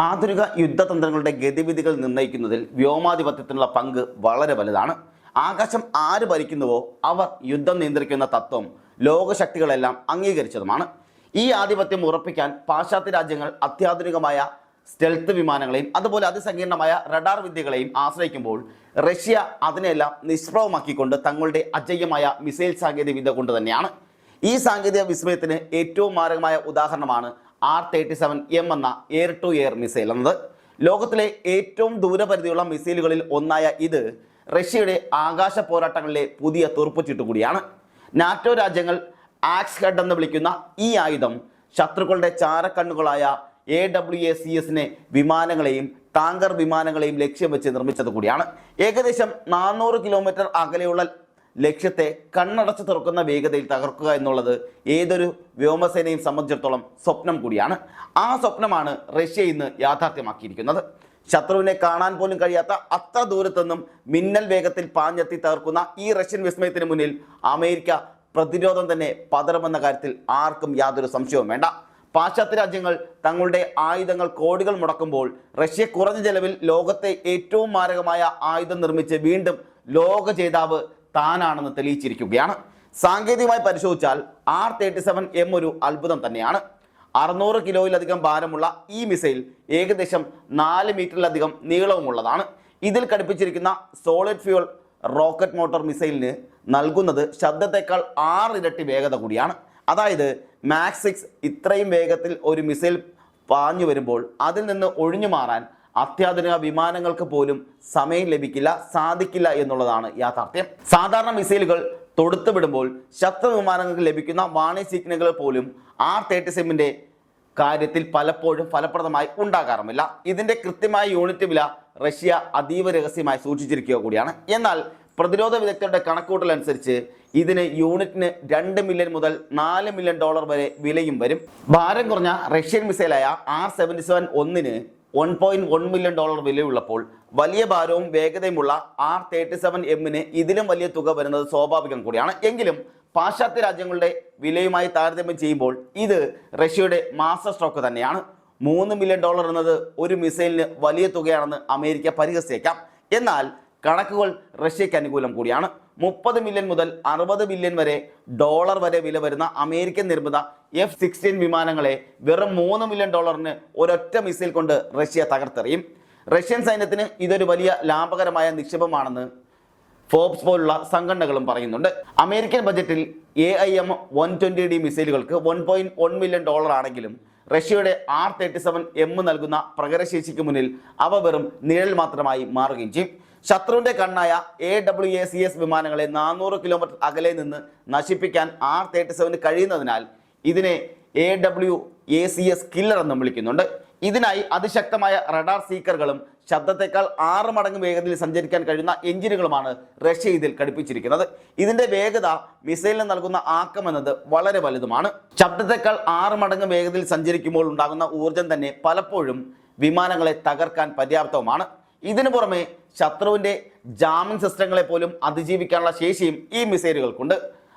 ആധുനിക യുദ്ധതന്ത്രങ്ങളുടെ ഗതിവിധികൾ നിർണയിക്കുന്നതിൽ വ്യോമാധിപത്യത്തിനുള്ള പങ്ക് വളരെ വലുതാണ്. ആകാശം ആര് ഭരിക്കുന്നുവോ അവർ യുദ്ധം നിയന്ത്രിക്കുന്ന തത്വം ലോകശക്തികളെല്ലാം അംഗീകരിച്ചതുമാണ്. ഈ ആധിപത്യം ഉറപ്പിക്കാൻ പാശ്ചാത്യ രാജ്യങ്ങൾ അത്യാധുനികമായ സ്റ്റെൽത്ത് വിമാനങ്ങളെയും അതുപോലെ അതിസങ്കീർണമായ റഡാർ വിദ്യകളെയും ആശ്രയിക്കുമ്പോൾ റഷ്യ അതിനെല്ലാം നിഷ്പ്രഭമാക്കിക്കൊണ്ട് തങ്ങളുടെ അജയ്യമായ മിസൈൽ സാങ്കേതിക വിദ്യ കൊണ്ട് തന്നെയാണ് ഈ സാങ്കേതിക വിസ്മയത്തിന് ഏറ്റവും മാരകമായ ഉദാഹരണമാണ് ആർ തേർട്ടി സെവൻ എം എന്ന എയർ ടു എയർ മിസൈൽ എന്നത് ലോകത്തിലെ ഏറ്റവും ദൂരപരിധിയുള്ള മിസൈലുകളിൽ ഒന്നായ ഇത് റഷ്യയുടെ ആകാശ പോരാട്ടങ്ങളിലെ പുതിയ തുറപ്പുചീട്ട് കൂടിയാണ് നാറ്റോ രാജ്യങ്ങൾ ആക്സ് ഹെഡ് എന്ന് വിളിക്കുന്ന ഈ ആയുധം ശത്രുക്കളുടെ ചാരക്കണ്ണുകളായ എ ഡബ്ല്യു എ സി എസിനെ വിമാനങ്ങളെയും ടാങ്കർ വിമാനങ്ങളെയും ലക്ഷ്യം വെച്ച് നിർമ്മിച്ചത് കൂടിയാണ്. ഏകദേശം നാനൂറ് കിലോമീറ്റർ അകലെയുള്ള ലക്ഷ്യത്തെ കണ്ണടച്ച് തുറക്കുന്ന വേഗതയിൽ തകർക്കുക എന്നുള്ളത് ഏതൊരു വ്യോമസേനയും സംബന്ധിച്ചിടത്തോളം സ്വപ്നം കൂടിയാണ്. ആ സ്വപ്നമാണ് റഷ്യ ഇന്ന് യാഥാർത്ഥ്യമാക്കിയിരിക്കുന്നത്. ശത്രുവിനെ കാണാൻ പോലും കഴിയാത്ത അത്ര ദൂരത്തുനിന്നും മിന്നൽ വേഗത്തിൽ പാഞ്ഞെത്തി തകർക്കുന്ന ഈ റഷ്യൻ വിസ്മയത്തിന് മുന്നിൽ അമേരിക്ക പ്രതിരോധം തന്നെ പതറുമെന്ന കാര്യത്തിൽ ആർക്കും യാതൊരു സംശയവും വേണ്ട. പാശ്ചാത്യ രാജ്യങ്ങൾ തങ്ങളുടെ ആയുധങ്ങൾ കോടികൾ മുടക്കുമ്പോൾ റഷ്യ കുറഞ്ഞ ചെലവിൽ ലോകത്തെ ഏറ്റവും മാരകമായ ആയുധം നിർമ്മിച്ച് വീണ്ടും ലോക ജേതാവ് താനാണെന്ന് തെളിയിച്ചിരിക്കുകയാണ്. സാങ്കേതികമായി പരിശോധിച്ചാൽ ആർ തേർട്ടി സെവൻ എം ഒരു അത്ഭുതം തന്നെയാണ്. അറുന്നൂറ് കിലോയിലധികം ഭാരമുള്ള ഈ മിസൈൽ ഏകദേശം നാല് മീറ്ററിലധികം നീളവുമുള്ളതാണ്. ഇതിൽ ഘടിപ്പിച്ചിരിക്കുന്ന സോളിഡ് ഫ്യൂൾ റോക്കറ്റ് മോട്ടോർ മിസൈലിന് നൽകുന്നത് ശബ്ദത്തെക്കാൾ ആറിരട്ടി വേഗത കൂടിയാണ്. അതായത് മാക്സിക്സ് ഇത്രയും വേഗത്തിൽ ഒരു മിസൈൽ പാഞ്ഞു വരുമ്പോൾ അതിൽ നിന്ന് ഒഴിഞ്ഞു മാറാൻ അത്യാധുനിക വിമാനങ്ങൾക്ക് പോലും സമയം ലഭിക്കില്ല സാധിക്കില്ല എന്നുള്ളതാണ് യാഥാർത്ഥ്യം. സാധാരണ മിസൈലുകൾ തൊടുത്തു വിടുമ്പോൾ ശത്രു വിമാനങ്ങൾക്ക് ലഭിക്കുന്ന വാണി സിഗ്നലുകൾ പോലും ആർ തേർട്ടി സെമ്മിന്റെ കാര്യത്തിൽ പലപ്പോഴും ഫലപ്രദമായി ഉണ്ടാകാറുമില്ല. ഇതിന്റെ കൃത്യമായ യൂണിറ്റ് വില റഷ്യ അതീവ രഹസ്യമായി സൂക്ഷിച്ചിരിക്കുക കൂടിയാണ്. എന്നാൽ പ്രതിരോധ വിദഗ്ധരുടെ കണക്കൂട്ടൽ അനുസരിച്ച് ഇതിന് യൂണിറ്റിന് രണ്ട് മില്യൺ മുതൽ നാല് മില്യൺ ഡോളർ വരെ വിലയും വരും. ഭാരം കുറഞ്ഞ റഷ്യൻ മിസൈലായ ആർ സെവന്റി സെവൻ ഒന്നിന് one point one million dollar വിലയുള്ളപ്പോൾ വലിയ ഭാരവും വേഗതയുമുള്ള ആർ തേർട്ടി സെവൻ എമ്മിന് ഇതിലും വലിയ തുക വരുന്നത് സ്വാഭാവികം കൂടിയാണ്. എങ്കിലും പാശ്ചാത്യ രാജ്യങ്ങളുടെ വിലയുമായി താരതമ്യം ചെയ്യുമ്പോൾ ഇത് റഷ്യയുടെ മാസ്റ്റർ സ്ട്രോക്ക് തന്നെയാണ്. മൂന്ന് മില്യൺ ഡോളർ എന്നത് ഒരു മിസൈലിന് വലിയ തുകയാണെന്ന് അമേരിക്ക പരിഹസിച്ചേക്കാം. എന്നാൽ കണക്കുകൾ റഷ്യയ്ക്ക് അനുകൂലം കൂടിയാണ്. മുപ്പത് മില്യൺ മുതൽ അറുപത് ബില്യൺ വരെ ഡോളർ വരെ വില വരുന്ന അമേരിക്കൻ നിർമ്മിത എഫ് സിക്സ്റ്റീൻ വിമാനങ്ങളെ വെറും മൂന്ന് മില്യൺ ഡോളറിന് ഒരൊറ്റ മിസൈൽ കൊണ്ട് റഷ്യ തകർത്തെറിയും. റഷ്യൻ സൈന്യത്തിന് ഇതൊരു വലിയ ലാഭകരമായ നിക്ഷേപമാണെന്ന് ഫോബ്സ് പോലുള്ള സംഘടനകളും പറയുന്നുണ്ട്. അമേരിക്കൻ ബജറ്റിൽ A I M one twenty D മിസൈലുകൾക്ക് one point one million dollar ആണെങ്കിലും റഷ്യയുടെ ആർ തേർട്ടി സെവൻ എം നൽകുന്ന പ്രകടശേഷിക്ക് മുന്നിൽ അവ വെറും നിഴൽ മാത്രമായി മാറുകയും ചെയ്യും. ശത്രുവിന്റെ കണ്ണായ A W A C S വിമാനങ്ങളെ നാനൂറ് കിലോമീറ്റർ അകലെ നിന്ന് നശിപ്പിക്കാൻ ആർ തേർട്ടി സെവന് കഴിയുന്നതിനാൽ ഇതിനെ A W A C S killer എന്നും വിളിക്കുന്നുണ്ട്. ഇതിനായി അതിശക്തമായ റഡാർ സീക്കറുകളും ശബ്ദത്തെക്കാൾ ആറ് മടങ്ങ് വേഗതയിൽ സഞ്ചരിക്കാൻ കഴിയുന്ന എഞ്ചിനുകളുമാണ് റഷ്യ ഇതിൽ ഘടിപ്പിച്ചിരിക്കുന്നത്. ഇതിന്റെ വേഗത മിസൈലിന് നൽകുന്ന ആക്കം എന്നത് വളരെ വലുതുമാണ്. ശബ്ദത്തെക്കാൾ ആറ് മടങ്ങ് വേഗതയിൽ സഞ്ചരിക്കുമ്പോൾ ഉണ്ടാകുന്ന ഊർജം തന്നെ പലപ്പോഴും വിമാനങ്ങളെ തകർക്കാൻ പര്യാപ്തവുമാണ്. ഇതിനു പുറമെ ശത്രുവിന്റെ ജാമൻ സിസ്റ്റങ്ങളെ പോലും അതിജീവിക്കാനുള്ള ശേഷിയും ഈ മിസൈലുകൾക്കുണ്ട്.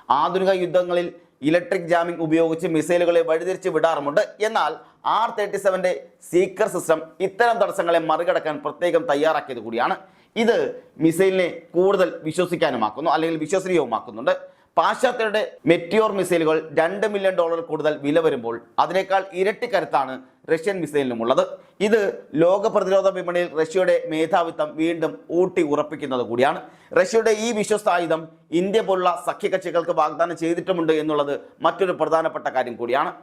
ആധുനിക യുദ്ധങ്ങളിൽ ഇലക്ട്രിക് ജാമിംഗ് ഉപയോഗിച്ച് മിസൈലുകളെ വഴിതിരിച്ച് വിടാറുമുണ്ട്. എന്നാൽ ആർ തേർട്ടി സെവന്റെ സീക്കർ സിസ്റ്റം ഇത്തരം തടസ്സങ്ങളെ മറികടക്കാൻ പ്രത്യേകം തയ്യാറാക്കിയത് കൂടിയാണ്. ഇത് മിസൈലിനെ കൂടുതൽ വിശ്വസിക്കാനുമാക്കുന്നു അല്ലെങ്കിൽ വിശ്വസനീയവുമാക്കുന്നുണ്ട്. പാശ്ചാത്യരുടെ മെറ്റിയോർ മിസൈലുകൾ രണ്ട് മില്യൺ ഡോളർ കൂടുതൽ വില വരുമ്പോൾ അതിനേക്കാൾ ഇരട്ടി കരുത്താണ് റഷ്യൻ മിസൈലിനുമുള്ളത്. ഇത് ലോക പ്രതിരോധ വിപണിയിൽ റഷ്യയുടെ മേധാവിത്വം വീണ്ടും ഊട്ടി ഉറപ്പിക്കുന്നത് കൂടിയാണ്. റഷ്യയുടെ ഈ വിശ്വസ്തായുധം ഇന്ത്യ പോലുള്ള സഖ്യകക്ഷികൾക്ക് വാഗ്ദാനം ചെയ്തിട്ടുമുണ്ട് എന്നുള്ളത് മറ്റൊരു പ്രധാനപ്പെട്ട കാര്യം കൂടിയാണ്.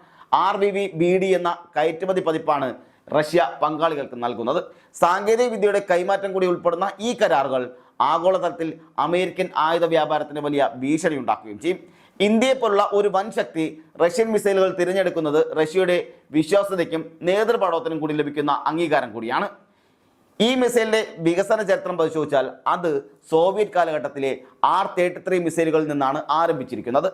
ആർ വി ബി ഡി എന്ന കയറ്റുമതി പതിപ്പാണ് റഷ്യ പങ്കാളികൾക്ക് നൽകുന്നത്. സാങ്കേതിക വിദ്യയുടെ കൈമാറ്റം കൂടി ഉൾപ്പെടുന്ന ഈ കരാറുകൾ ആഗോളതലത്തിൽ അമേരിക്കൻ ആയുധ വ്യാപാരത്തിന് വലിയ ഭീഷണി ഉണ്ടാക്കുകയും ചെയ്യും. ഇന്ത്യയെ പോലുള്ള ഒരു വൻ ശക്തി റഷ്യൻ മിസൈലുകൾ തിരഞ്ഞെടുക്കുന്നത് റഷ്യയുടെ വിശ്വാസ്യതയ്ക്കും നേതൃപാഠത്തിനും കൂടി ലഭിക്കുന്ന അംഗീകാരം കൂടിയാണ്. ഈ മിസൈലിന്റെ വികസന ചരിത്രം പരിശോധിച്ചാൽ അത് സോവിയറ്റ് കാലഘട്ടത്തിലെ ആർ തേർട്ടി ത്രീ മിസൈലുകളിൽ നിന്നാണ് ആരംഭിച്ചിരിക്കുന്നത്.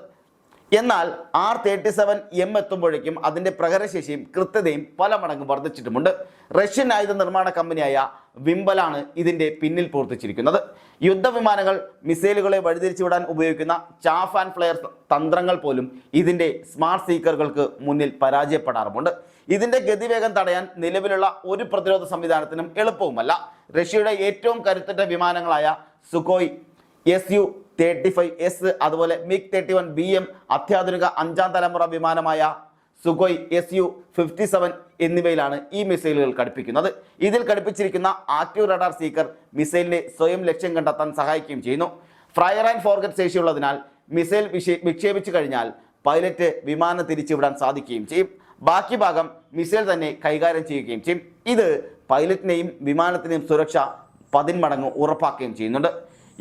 എന്നാൽ ആർ തേർട്ടി സെവൻ എം എത്തുമ്പോഴേക്കും അതിന്റെ പ്രഹരശേഷിയും കൃത്യതയും പല മടങ്ങ് വർദ്ധിച്ചിട്ടുമുണ്ട്. റഷ്യൻ ആയുധ നിർമ്മാണ കമ്പനിയായ വിംബലാണ് ഇതിന്റെ പിന്നിൽ പ്രവർത്തിച്ചിരിക്കുന്നത്. യുദ്ധവിമാനങ്ങൾ മിസൈലുകളെ വഴിതിരിച്ചു വിടാൻ ഉപയോഗിക്കുന്ന ചാഫ് ആൻഡ് ഫ്ലെയർ തന്ത്രങ്ങൾ പോലും ഇതിന്റെ സ്മാർട്ട് സീക്കറുകൾക്ക് മുന്നിൽ പരാജയപ്പെടാറുമുണ്ട്. ഇതിന്റെ ഗതിവേഗം തടയാൻ നിലവിലുള്ള ഒരു പ്രതിരോധ സംവിധാനത്തിനും എളുപ്പവുമല്ല. റഷ്യയുടെ ഏറ്റവും കരുത്തറ്റ വിമാനങ്ങളായ Sukhoi S U thirty five S അതുപോലെ MiG thirty one B M അത്യാധുനിക അഞ്ചാം തലമുറ വിമാനമായ Sukhoi S U fifty seven എന്നിവയിലാണ് ഈ മിസൈലുകൾ ഘടിപ്പിക്കുന്നത്. ഇതിൽ ഘടിപ്പിച്ചിരിക്കുന്ന ആക്റ്റീവ് റഡാർ സീക്കർ മിസൈലിനെ സ്വയം ലക്ഷ്യം കണ്ടെത്താൻ സഹായിക്കുകയും ചെയ്യുന്നു. ഫ്രയർ ആൻഡ് ഫോർഗറ്റ് ശേഷിയുള്ളതിനാൽ മിസൈൽ വിക്ഷേപിച്ചു കഴിഞ്ഞാൽ പൈലറ്റ് വിമാനം തിരിച്ചുവിടാൻ സാധിക്കുകയും ചെയ്യും. ബാക്കി ഭാഗം മിസൈൽ തന്നെ കൈകാര്യം ചെയ്യുകയും ചെയ്യും. ഇത് പൈലറ്റിനെയും വിമാനത്തിനെയും സുരക്ഷ പതിന്മടങ്ങ് ഉറപ്പാക്കുകയും ചെയ്യുന്നുണ്ട്.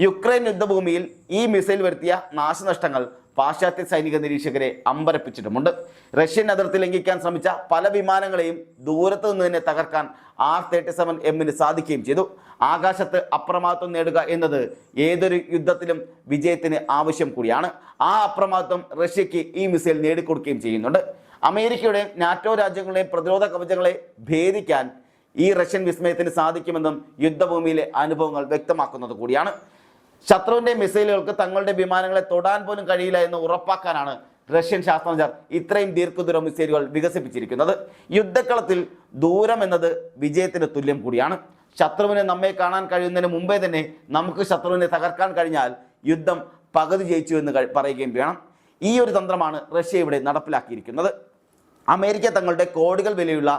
യുക്രൈൻ യുദ്ധഭൂമിയിൽ ഈ മിസൈൽ വരുത്തിയ നാശനഷ്ടങ്ങൾ പാശ്ചാത്യ സൈനിക നിരീക്ഷകരെ അമ്പരപ്പിച്ചിട്ടുമുണ്ട്. റഷ്യൻ അതിർത്തി ലംഘിക്കാൻ ശ്രമിച്ച പല വിമാനങ്ങളെയും ദൂരത്ത് നിന്ന് തന്നെ തകർക്കാൻ ആർ തേർട്ടി സെവൻ എമ്മിന് സാധിക്കുകയും ചെയ്തു. ആകാശത്ത് അപ്രമാത്വം നേടുക എന്നത് ഏതൊരു യുദ്ധത്തിലും വിജയത്തിന് ആവശ്യം കൂടിയാണ്. ആ അപ്രമാത്വം റഷ്യക്ക് ഈ മിസൈൽ നേടിക്കൊടുക്കുകയും ചെയ്യുന്നുണ്ട്. അമേരിക്കയുടെയും നാറ്റോ രാജ്യങ്ങളുടെയും പ്രതിരോധ കവചങ്ങളെ ഭേദിക്കാൻ ഈ റഷ്യൻ വിസ്മയത്തിന് സാധിക്കുമെന്നും യുദ്ധഭൂമിയിലെ അനുഭവങ്ങൾ വ്യക്തമാക്കുന്നത് കൂടിയാണ്. ശത്രുവിന്റെ മിസൈലുകൾക്ക് തങ്ങളുടെ വിമാനങ്ങളെ തൊടാൻ പോലും കഴിയില്ല എന്ന് ഉറപ്പാക്കാനാണ് റഷ്യൻ ശാസ്ത്രജ്ഞർ ഇത്രയും ദീർഘദൂര മിസൈലുകൾ വികസിപ്പിച്ചിരിക്കുന്നത്. യുദ്ധക്കളത്തിൽ ദൂരം എന്നത് വിജയത്തിന് തുല്യം കൂടിയാണ്. ശത്രുവിനെ നമ്മെ കാണാൻ കഴിയുന്നതിന് മുമ്പേ തന്നെ നമുക്ക് ശത്രുവിനെ തകർക്കാൻ കഴിഞ്ഞാൽ യുദ്ധം പകുതി ജയിച്ചു എന്ന് പറയുകയും വേണം. ഈ ഒരു തന്ത്രമാണ് റഷ്യ ഇവിടെ നടപ്പിലാക്കിയിരിക്കുന്നത്. അമേരിക്ക തങ്ങളുടെ കോടികൾ വിലയുള്ള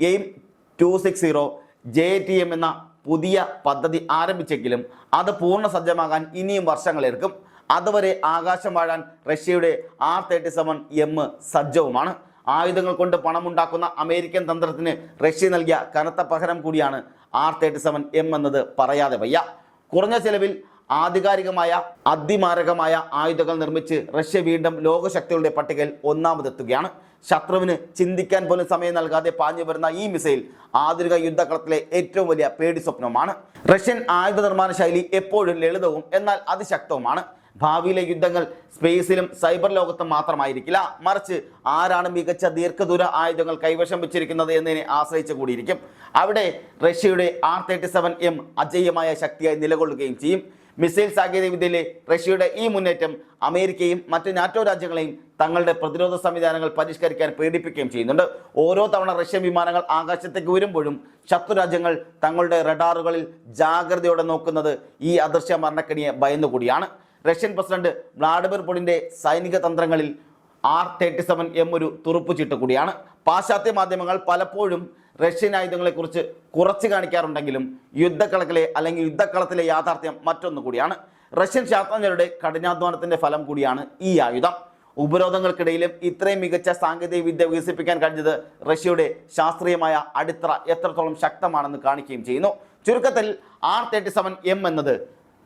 AIM two six zero J T M എന്ന പുതിയ പദ്ധതി ആരംഭിച്ചെങ്കിലും അത് പൂർണ സജ്ജമാകാൻ ഇനിയും വർഷങ്ങളെടുക്കും അതുവരെ ആകാശം വാഴാൻ റഷ്യയുടെ ആർ തേർട്ടി സെവൻ എം സജ്ജവുമാണ്. ആയുധങ്ങൾ കൊണ്ട് പണമുണ്ടാക്കുന്ന അമേരിക്കൻ തന്ത്രത്തിന് റഷ്യ നൽകിയ കനത്ത പകരം കൂടിയാണ് ആർ തേർട്ടി സെവൻ എം എന്നത് പറയാതെ വയ്യ. കുറഞ്ഞ ചെലവിൽ ആധികാരികമായ അതിമാരകമായ ആയുധങ്ങൾ നിർമ്മിച്ച് റഷ്യ വീണ്ടും ലോകശക്തികളുടെ പട്ടികയിൽ ഒന്നാമതെത്തുകയാണ്. ശത്രുവിന് ചിന്തിക്കാൻ പോലും സമയം നൽകാതെ പാഞ്ഞു വരുന്ന ഈ മിസൈൽ ആധുനിക യുദ്ധക്കളത്തിലെ ഏറ്റവും വലിയ പേടി സ്വപ്നമാണ് റഷ്യൻ ആയുധ നിർമ്മാണ ശൈലി എപ്പോഴും ലളിതവും എന്നാൽ അതിശക്തവുമാണ്. ഭാവിയിലെ യുദ്ധങ്ങൾ സ്പേസിലും സൈബർ ലോകത്തും മാത്രമായിരിക്കില്ല. മറിച്ച് ആരാണ് മികച്ച ദീർഘദൂര ആയുധങ്ങൾ കൈവശം വെച്ചിരിക്കുന്നത് എന്നതിനെ ആശ്രയിച്ചു കൂടിയിരിക്കും. അവിടെ റഷ്യയുടെ ആർ തേർട്ടി സെവൻ എം അജയ്യമായ ശക്തിയായി നിലകൊള്ളുകയും ചെയ്യും. മിസൈൽ സാങ്കേതികവിദ്യയിലെ റഷ്യയുടെ ഈ മുന്നേറ്റം അമേരിക്കയും മറ്റ് നാറ്റോ രാജ്യങ്ങളെയും തങ്ങളുടെ പ്രതിരോധ സംവിധാനങ്ങൾ പരിഷ്കരിക്കാൻ പ്രേരിപ്പിക്കുകയും ചെയ്യുന്നുണ്ട്. ഓരോ തവണ റഷ്യൻ വിമാനങ്ങൾ ആകാശത്തേക്ക് ഉയരുമ്പോഴും ശത്രു രാജ്യങ്ങൾ തങ്ങളുടെ റഡാറുകളിൽ ജാഗ്രതയോടെ നോക്കുന്നത് ഈ അദൃശ്യ മരണക്കെണിയെ ഭയന്നുകൂടിയാണ്. റഷ്യൻ പ്രസിഡന്റ് വ്ളാഡിമിർ പുടിന്റെ സൈനിക തന്ത്രങ്ങളിൽ ആർ തേർട്ടി സെവൻ എം ഒരു തുറുപ്പുചീട്ട് കൂടിയാണ് പാശ്ചാത്യ മാധ്യമങ്ങൾ പലപ്പോഴും റഷ്യൻ ആയുധങ്ങളെക്കുറിച്ച് കുറച്ച് കാണിക്കാറുണ്ടെങ്കിലും യുദ്ധക്കളത്തിലെ അല്ലെങ്കിൽ യുദ്ധക്കളത്തിലെ യാഥാർത്ഥ്യം മറ്റൊന്നു കൂടിയാണ്. റഷ്യൻ ശാസ്ത്രജ്ഞരുടെ കഠിനാധ്വാനത്തിന്റെ ഫലം കൂടിയാണ് ഈ ആയുധം. ഉപരോധങ്ങൾക്കിടയിലും ഇത്രയും മികച്ച സാങ്കേതിക വിദ്യ വികസിപ്പിക്കാൻ കഴിഞ്ഞത് റഷ്യയുടെ ശാസ്ത്രീയമായ അടിത്തറ എത്രത്തോളം ശക്തമാണെന്ന് കാണിക്കുകയും ചെയ്യുന്നു. ചുരുക്കത്തിൽ ആർ തേർട്ടി സെവൻ എം എന്നത്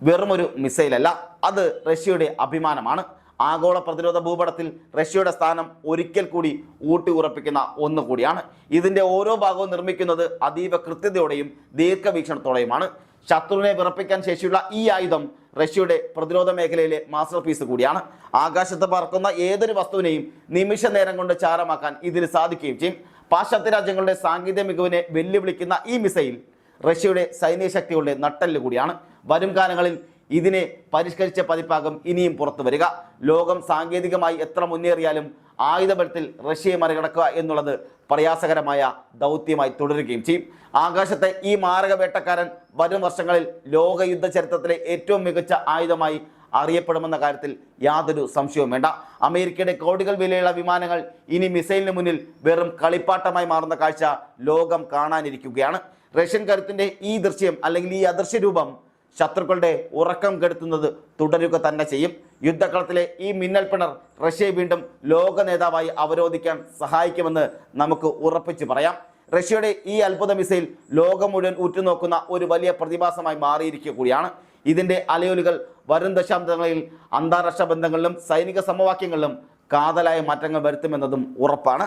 വെറുമൊരു മിസൈലല്ല അത് റഷ്യയുടെ അഭിമാനമാണ്. ആഗോള പ്രതിരോധ ഭൂപടത്തിൽ റഷ്യയുടെ സ്ഥാനം ഒരിക്കൽ കൂടി ഊട്ടി ഉറപ്പിക്കുന്ന ഒന്ന് കൂടിയാണ്. ഇതിന്റെ ഓരോ ഭാഗവും നിർമ്മിക്കുന്നത് അതീവ കൃത്യതയോടെയും ദീർഘവീക്ഷണത്തോടെയുമാണ്. ശത്രുവിനെ വിറപ്പിക്കാൻ ശേഷിയുള്ള ഈ ആയുധം റഷ്യയുടെ പ്രതിരോധ മേഖലയിലെ മാസ്റ്റർ പീസ് കൂടിയാണ്. ആകാശത്ത് പറക്കുന്ന ഏതൊരു വസ്തുവിനെയും നിമിഷ നേരം കൊണ്ട് ചാരമാക്കാൻ ഇതിന് സാധിക്കുകയും ചെയ്യും. പാശ്ചാത്യ രാജ്യങ്ങളുടെ സാങ്കേതിക മികവിനെ വെല്ലുവിളിക്കുന്ന ഈ മിസൈൽ റഷ്യയുടെ സൈനിക ശക്തികളുടെ നട്ടെല്ല് കൂടിയാണ്. വരും കാലങ്ങളിൽ ഇതിനെ പരിഷ്കരിച്ച പതിപ്പാകും ഇനിയും പുറത്തു വരിക. ലോകം സാങ്കേതികമായി എത്ര മുന്നേറിയാലും ആയുധബലത്തിൽ റഷ്യയെ മറികടക്കുക എന്നുള്ളത് പ്രയാസകരമായ ദൗത്യമായി തുടരുകയും ചെയ്യും. ആകാശത്തെ ഈ മാരക വേട്ടക്കാരൻ വരും വർഷങ്ങളിൽ ലോക യുദ്ധ ചരിത്രത്തിലെ ഏറ്റവും മികച്ച ആയുധമായി അറിയപ്പെടുമെന്ന കാര്യത്തിൽ യാതൊരു സംശയവും വേണ്ട. അമേരിക്കയുടെ കോടികൾ വിലയുള്ള വിമാനങ്ങൾ ഇനി മിസൈലിന് മുന്നിൽ വെറും കളിപ്പാട്ടമായി മാറുന്ന കാഴ്ച ലോകം കാണാനിരിക്കുകയാണ്. റഷ്യൻ കരുത്തിന്റെ ഈ ദൃശ്യം അല്ലെങ്കിൽ ഈ അദൃശ്യ രൂപം ശത്രുക്കളുടെ ഉറക്കം കെടുത്തുന്നത് തുടരുക തന്നെ ചെയ്യും. യുദ്ധക്കളത്തിലെ ഈ മിന്നൽ പിണർ റഷ്യയെ വീണ്ടും ലോക നേതാവായി അവരോധിക്കാൻ സഹായിക്കുമെന്ന് നമുക്ക് ഉറപ്പിച്ചു പറയാം. റഷ്യയുടെ ഈ അത്ഭുത മിസൈൽ ലോകം മുഴുവൻ ഉറ്റുനോക്കുന്ന ഒരു വലിയ പ്രതിഭാസമായി മാറിയിരിക്കുക കൂടിയാണ്. ഇതിന്റെ അലയോലുകൾ വരും ദശാബ്ദങ്ങളിൽ അന്താരാഷ്ട്ര ബന്ധങ്ങളിലും സൈനിക സമവാക്യങ്ങളിലും കാതലായ മാറ്റങ്ങൾ വരുത്തുമെന്നതും ഉറപ്പാണ്.